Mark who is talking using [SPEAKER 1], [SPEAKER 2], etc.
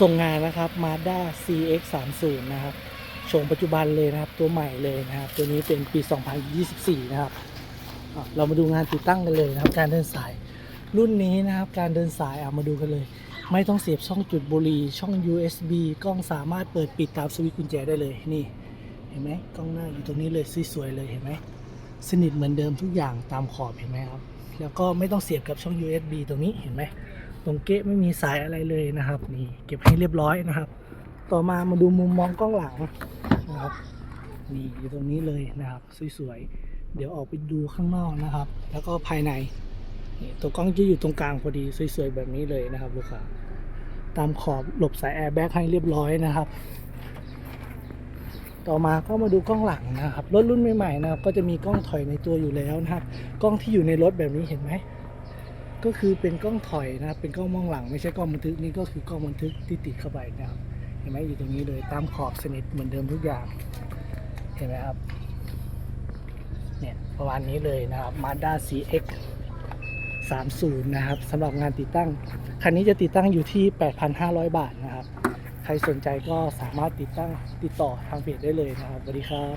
[SPEAKER 1] ส่งงานนะครับ Mazda CX 3 0 นะครับโฉมปัจจุบันเลยนะครับ ตัวใหม่เลยนะครับ ตัวนี้เป็นปี 2024 นะครับอะเรามาดูงานติดตั้งกันเลยนะครับ การเดินสายรุ่นนี้นะครับ การเดินสายอะมาดูกันเลย ไม่ต้องเสียบช่องจุดบุหรี่ช่อง USB กล้องสามารถเปิดปิดตามสวิตช์กุญแจได้เลยนี่ เห็นไหมกล้องหน้าอยู่ตรงนี้เลยสวยๆเลยเห็นไหมสนิทเหมือนเดิมทุกอย่างตามขอบเห็นไหมครับแล้วก็ไม่ต้องเสียบกับช่อง USB ตรงนี้เห็นไหม ตรงเก๊ะไม่มีสายอะไรเลยนะครับ นี่เก็บให้เรียบร้อยนะครับ ต่อมามาดูมุมมองกล้องหลังนะครับนี่อยู่ตรงนี้เลยนะครับ สวยๆ เดี๋ยวออกไปดูข้างนอกนะครับ แล้วก็ภายในนี่ตัวกล้องจะอยู่ตรงกลางพอดีสวยๆแบบนี้เลยนะครับลูกค้าตามขอบหลบสายแอร์แบ็กให้เรียบร้อยนะครับ ต่อมาก็มาดูกล้องหลังนะครับรถรุ่นใหม่ๆนะครับ ก็จะมีกล้องถอยในตัวอยู่แล้วนะครับ กล้องที่อยู่ในรถแบบนี้เห็นไหม ก็คือเป็นกล้องถอยนะครับ เป็นกล้องมองหลังไม่ใช่กล้องบันทึกนี่ก็คือกล้องบันทึกที่ติดเข้าไปนะครับ เห็นไหมอยู่ตรงนี้เลยตามขอบสนิทเหมือนเดิมทุกอย่าง เห็นไหมครับ เนี่ยประมาณนี้เลยนะครับ Mazda CX 30 นะครับสำหรับงานติดตั้ง คันนี้จะติดตั้งอยู่ที่ 8,500 บาทนะครับ ใครสนใจก็สามารถติดตั้งติดต่อทางเพจได้เลยนะครับสวัสดีครับ